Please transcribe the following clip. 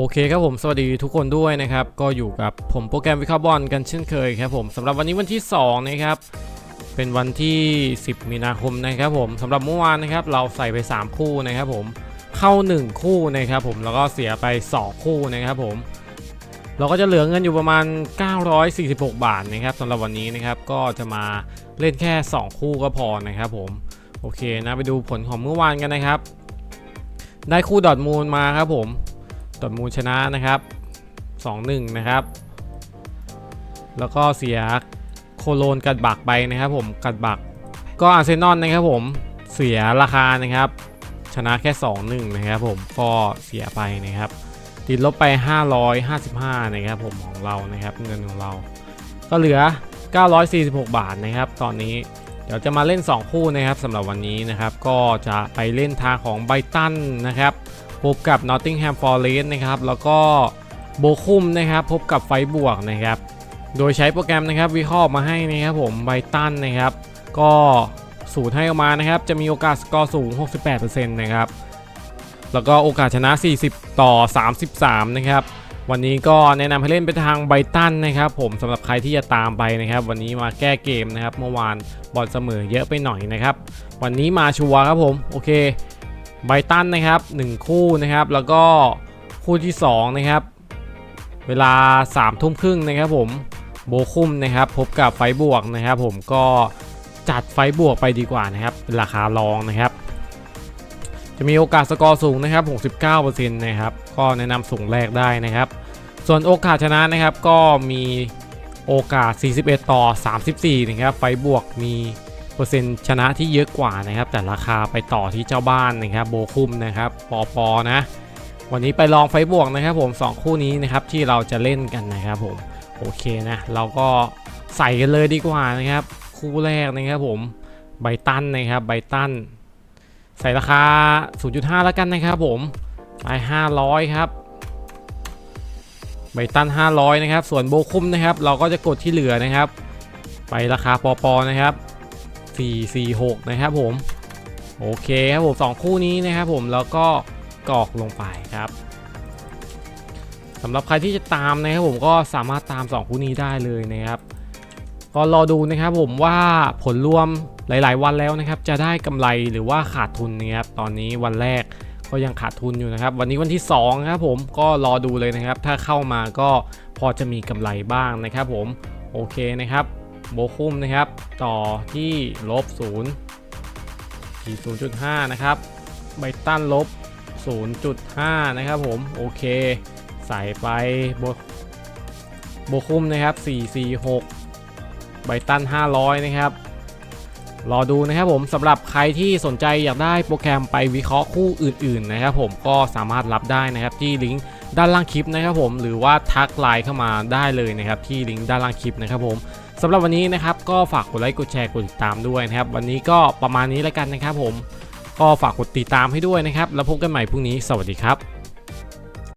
โอเคครับผมสวัสดีทุกคนด้วยนะครับ ก็อยู่กับผมโปรแกรมวิเคราะห์บอลกันเช่นเคยครับผมสำหรับวันนี้วันที่ 2 นะครับ เป็นวันที่ 10 มีนาคมนะครับผมสำหรับเมื่อวานนะครับ เราใส่ไป 3 คู่นะครับผมเข้า 1 คู่นะครับผมแล้วก็เสียไป 2 คู่นะครับผม เราก็จะเหลือเงินอยู่ประมาณ 946 บาทนะครับสำหรับวันนี้นะครับก็จะมาเล่นแค่ 2 คู่ก็พอนะครับผมโอเคนะไปดูผลของเมื่อวานกันนะครับ ได้คู่ดอทมูลมาครับผม ดอทมูลชนะนะครับ2-1นะครับ แล้วก็เสียโคโลนกัดบักไปนะครับผมกัดบักก็อาร์เซนอลนะครับผมเสียราคานะครับ ชนะแค่ 2-1 นะครับผมก็เสียไปนะครับ ติดลบไป 555 นะครับผมของเรานะครับเงินของเรา ก็เหลือ 946 บาทนะครับ ตอนนี้เดี๋ยวจะมาเล่น 2 คู่นะครับสำหรับวันนี้นะครับ ก็จะไปเล่นทางของไบตันนะครับ พบกับ Nottingham Forest นะครับ แล้วก็โบคุมนะครับ พบกับไฟบวกนะครับ โดยใช้โปรแกรมนะครับวิเคราะห์มาให้นะครับผมไบตันนะครับ ก็สูตรให้ออกมานะครับ จะมีโอกาสสกอร์สูง 68%นะครับ แล้วก็โอกาสชนะ 40 ต่อ 33 นะครับ วันนี้ก็แนะนำให้เล่นไปทางไบตันนะครับผมสำหรับใครที่จะตามไปนะครับ วันนี้มาแก้เกมนะครับ เมื่อวานบอลเสมอเยอะไปหน่อยนะครับ วันนี้มาชัวร์ครับผม โอเค ไบตันนะครับ1คู่นะครับ แล้วก็คู่ที่2นะครับ เวลา3ทุ่มครึ่งนะครับผมโบคุมนะครับพบกับไฟบวกนะครับ ผมก็จัดไฟบวกไปดีกว่านะครับเป็นราคารองนะครับ จะมีโอกาสสกอร์สูงนะครับ 69%นะครับก็แนะนำสูงแรกได้นะครับ ส่วนโอกาสชนะนะครับก็มีโอกาส 41 ต่อ 34 นะครับ ไฟบวกมี เปอร์เซ็นต์ชนะที่เยอะกว่านะครับ แต่ราคาไปต่อที่เจ้าบ้านนะครับโบคุมนะครับปอปอนะวันนี้ไปลองไฟบวกนะครับผม 2 คู่นี้นะครับที่เราจะเล่นกันนะครับผมโอเคนะเราก็ใส่กันเลยดีกว่านะครับ คู่แรกนะครับผมไบตันนะครับไบตันใส่ราคา 0.5 แล้วกันนะครับผมไป500 ครับไบตัน 500 นะครับ ส่วนโบคุมนะครับ เราก็จะกดที่เหลือนะครับ ไปราคาปอปอนะครับ 446 นะครับผม โอเคครับผมสองคู่นี้นะครับผมแล้วก็กรอกลงไปครับสำหรับใครที่จะตามนะครับผมก็สามารถตาม 2 คู่นี้ได้เลยนะครับก็รอดูนะครับผมว่าผลรวมหลาย ๆ วันแล้วนะครับ จะได้กำไรหรือว่าขาดทุนนะครับตอนนี้วันแรกก็ยังขาดทุนอยู่นะครับ วันนี้วันที่2ครับผมก็รอดูเลยนะครับ ถ้าเข้ามาก็พอจะมีกำไรบ้างนะครับผมโอเคนะครับ โบคุมนะครับ ต่อที่ลบ0ที่0.5นะครับไบตันลบ 0.5 นะครับผม โอเค ใส่ไปโบโบคุมนะครับ 446 ไบตัน 500 นะครับ รอดูนะครับผมสำหรับใครที่สนใจอยากได้โปรแกรมไปวิเคราะห์คู่อื่นๆนะครับผมก็สามารถรับได้นะครับที่ลิงก์ด้านล่างคลิปนะครับผมหรือว่าทักไลน์เข้ามาได้เลยนะครับที่ลิงก์ด้านล่างคลิปนะครับผม สำหรับวันนี้นะครับก็ฝากกดไลค์กดแชร์กดติดตามด้วยนะครับ วันนี้ก็ประมาณนี้แล้วกันนะครับผม ก็ฝากกดติดตามให้ด้วยนะครับ แล้วพบกันใหม่พรุ่งนี้สวัสดีครับ